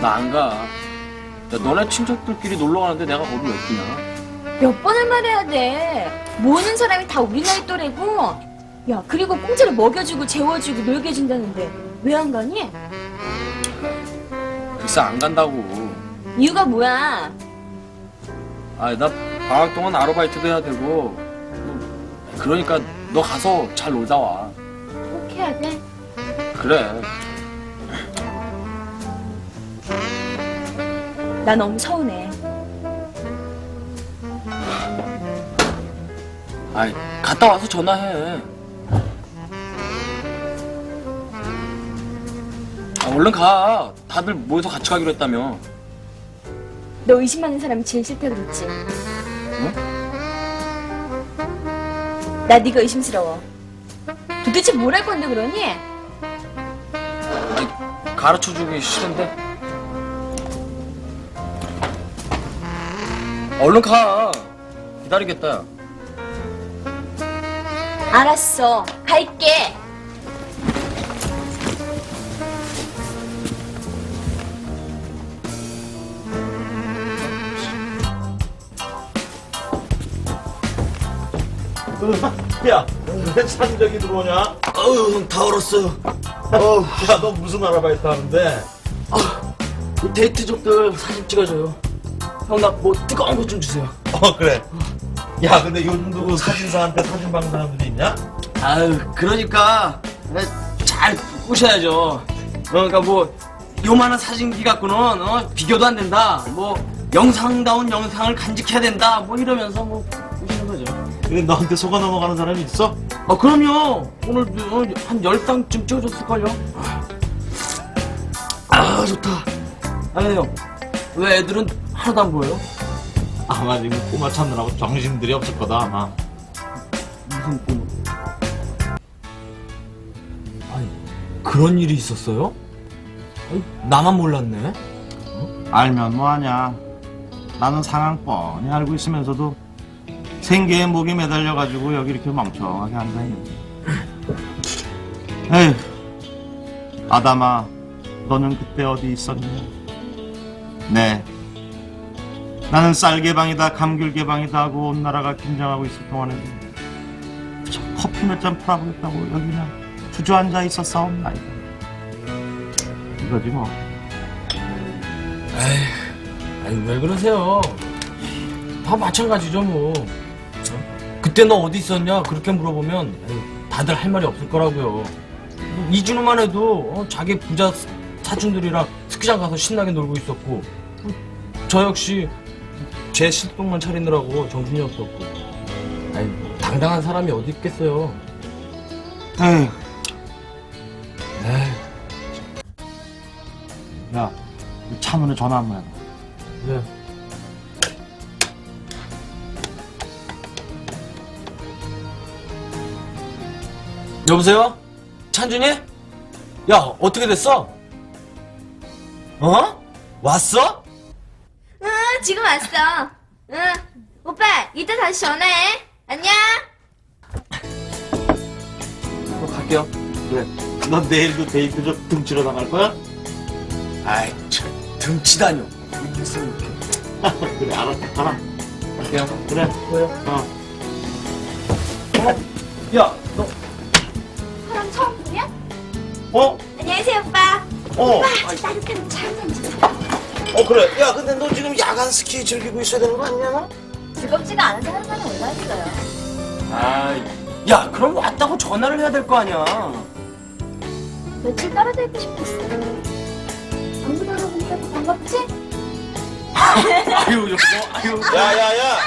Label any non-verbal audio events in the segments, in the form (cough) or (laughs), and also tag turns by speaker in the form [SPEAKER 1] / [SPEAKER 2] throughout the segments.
[SPEAKER 1] 나 안 가. 야, 너네 친척들끼리 놀러 가는데 내가 거기 왜 끼냐?
[SPEAKER 2] 몇 번을 말해야 돼. 모르는 사람이 다 우리 나이 또래고. 야, 그리고 공짜로 먹여주고 재워주고 놀게 해준다는데 왜 안 가니?
[SPEAKER 1] 글쎄 안 간다고.
[SPEAKER 2] 이유가 뭐야?
[SPEAKER 1] 아, 나 방학 동안 아르바이트도 해야 되고. 그러니까 너 가서 잘 놀다 와.
[SPEAKER 2] 꼭 해야 돼.
[SPEAKER 1] 그래.
[SPEAKER 2] 나 너무 서운해.
[SPEAKER 1] 아이, 갔다 와서 전화해. 아, 얼른 가. 다들 모여서 같이 가기로 했다며.
[SPEAKER 2] 너 의심 많은 사람이 제일 싫다 그랬지? 나 네가 의심스러워. 도대체 뭘 할 건데 그러니?
[SPEAKER 1] 아니, 가르쳐 주기 싫은데. 얼른 가. 기다리겠다. 야.
[SPEAKER 2] 알았어. 갈게.
[SPEAKER 3] 야, 왜 산적이 들어오냐?
[SPEAKER 4] 어우 형다 얼었어요
[SPEAKER 3] 어, 야, 너 무슨 아르바이트 하는데?
[SPEAKER 4] 이 데이트족들 사진 찍어줘요 형 나 뭐 뜨거운 것좀 주세요.
[SPEAKER 3] 어, 그래. 야, 근데 요즘도 그 사진사한테 사진 받는 사람들이 있냐?
[SPEAKER 4] 아유 그러니까 네, 잘 꼬셔야죠. 어, 그러니까 뭐 요만한 사진기 갖고는 어, 비교도 안 된다. 뭐 영상다운 영상을 간직해야 된다. 뭐 이러면서 뭐 꼬시는 거죠.
[SPEAKER 3] 근데 너한테 속아 넘어가는 사람이 있어?
[SPEAKER 4] 아 그럼요. 오늘 어, 한 열장쯤 찍어줬을걸요. 아 좋다. 아니 형 왜 애들은 하나도 안 보여요?
[SPEAKER 3] 아마 지금 꼬마 찾느라고 정신들이 없을 거다, 아마.
[SPEAKER 4] 무슨 꿈? 아니 그런 일이 있었어요? 아니, 나만 몰랐네.
[SPEAKER 3] 알면 뭐하냐. 나는 상황 뻔히 알고 있으면서도 생계의 목에 매달려가지고 여기 이렇게 멍청하게 앉아있는 에휴, 아담아, 너는 그때 어디 있었니? 네. 나는 쌀 개방이다, 감귤 개방이다 하고 온 나라가 긴장하고 있을 동안에도 저 커피 몇 잔 팔아보겠다고 여기 그냥 주저앉아 있었사옵나이다. 이거지 뭐.
[SPEAKER 4] 아니 왜 그러세요? 다 마찬가지죠 뭐. 어? 그때 너 어디 있었냐 그렇게 물어보면 다들 할 말이 없을 거라고요. 이준호만 해도 어, 자기 부자 사촌들이랑 스키장 가서 신나게 놀고 있었고 어, 저 역시 제 실동만 차리느라고 정신이 없었고. 아니 당당한 사람이 어디 있겠어요.
[SPEAKER 3] 에휴. 야, 이 차문에 전화 한 번 해봐.
[SPEAKER 4] 네. 여보세요? 찬준이? 야, 어떻게 됐어? 어? 왔어?
[SPEAKER 2] 응, 지금 왔어. 응. 오빠, 이따 다시 전화해. 안녕.
[SPEAKER 4] 어, 갈게요.
[SPEAKER 3] 그래. 넌 내일도 데이트 좀 등치러 나갈 거야?
[SPEAKER 4] 아이, 참, 등치다뇨. 무슨 이렇게. (laughs)
[SPEAKER 3] 그래, 알았어. 가라.
[SPEAKER 4] 갈게요.
[SPEAKER 3] 그래. 어.
[SPEAKER 4] 야, 너.
[SPEAKER 2] 사람 처음 보냐?
[SPEAKER 3] 어?
[SPEAKER 2] 안녕하세요, 오빠.
[SPEAKER 3] 어.
[SPEAKER 2] 오빠, 따뜻한 차 한잔 주세요.
[SPEAKER 3] 어, 그래. 야, 근데 너 지금 야간 스키 즐기고 있어야 되는 거 아니냐?
[SPEAKER 2] 즐겁지가 않은 데 한 사람이 얼마 있어요?
[SPEAKER 4] 아, 야, 그럼 왔다고 전화를 해야 될 거 아니야.
[SPEAKER 2] 며칠 떨어져 있고 싶었어. 방구 들어보니까 더 반갑지?
[SPEAKER 4] 아유, 여보, 아유.
[SPEAKER 3] 야, 야, 야.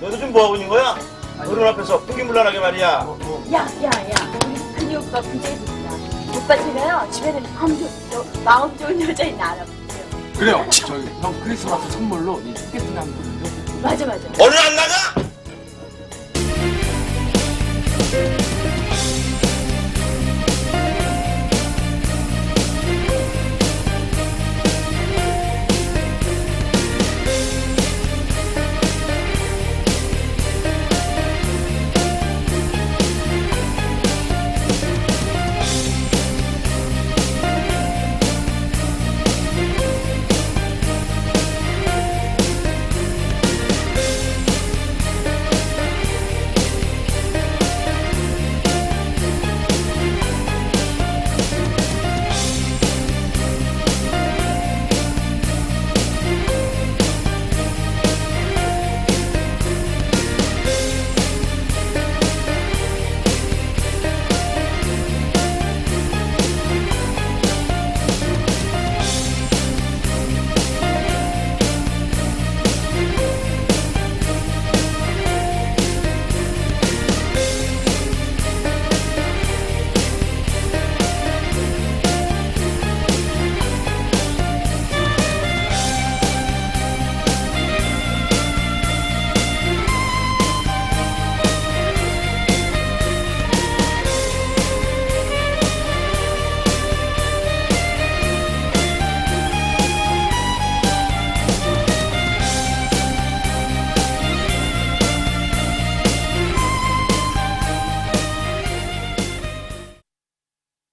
[SPEAKER 3] 너도 지금 뭐하고 있는 거야? 어른 앞에서 쁘기물란하게 말이야.
[SPEAKER 2] 야, 야, 야. 우리 근이 오빠 부재입니다. 오빠 제가요, 집에는 마음, 좋, 마음 좋은 여자인 알아볼게요.
[SPEAKER 4] 그래요. 저희 형 크리스마스 선물로 이 티켓팅 한거든요
[SPEAKER 2] 맞아, 맞아.
[SPEAKER 3] 얼른 안 나가?